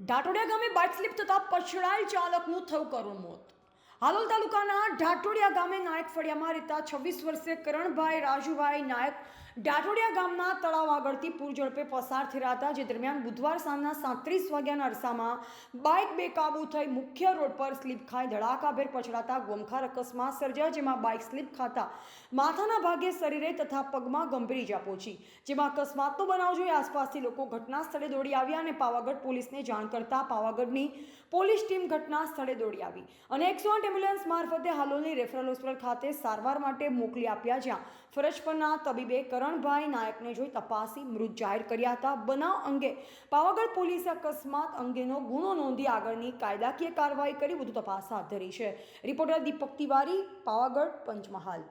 ઢાટોડિયા ગામે bike slip થતાં પછડાયેલ ચાલકનું થયું કરુણ મોત. હાલોલ તાલુકાના ઢાટોડિયા ગામે નાયક ફળિયામાં રહેતા છવ્વીસ વર્ષે કરણભાઈ રાજુભાઈ નાયક ઢાટોડિયા ગામના તળાવ આગળથી પૂર ઝડપે પસાર થઈ રહ્યા હતા. જે દરમિયાન બુધવાર સાંજના સાંત્રીસ વાગ્યાના અરસામાં બાઇક બેકાબુ થઈ મુખ્ય રોડ પર સ્લીપ ખાઈ ધડાકાભેર પછડાતા ગોમખાર અકસ્માત સર્જાયો જેમાં બાઇક સ્લીપ ખાતા માથાના ભાગે શરીરે તથા પગમાં ગંભીર ઇજા પહોંચી. જેમાં અકસ્માતનો બનાવ જોઈ આસપાસથી લોકો ઘટના સ્થળે દોડી આવ્યા અને પાવાગઢ પોલીસને જાણ કરતા પાવાગઢની પોલીસ ટીમ ઘટના સ્થળે દોડી આવી અને એકસો આઠ એમ્બ્યુલન્સ મારફતે હાલોલની રેફરલ હોસ્પિટલ ખાતે સારવાર માટે મોકલી આપ્યા, જ્યાં ફરજ પરના તબીબે કરણભાઈ નાયકને જોઈ તપાસી મૃત જાહેર કર્યા હતા. બનાવ અંગે પાવાગઢ પોલીસે અકસ્માત અંગેનો ગુનો નોંધી આગળની કાયદાકીય કાર્યવાહી કરી વધુ તપાસ હાથ ધરી છે. રિપોર્ટર દીપક તિવારી, પાવાગઢ, પંચમહાલ.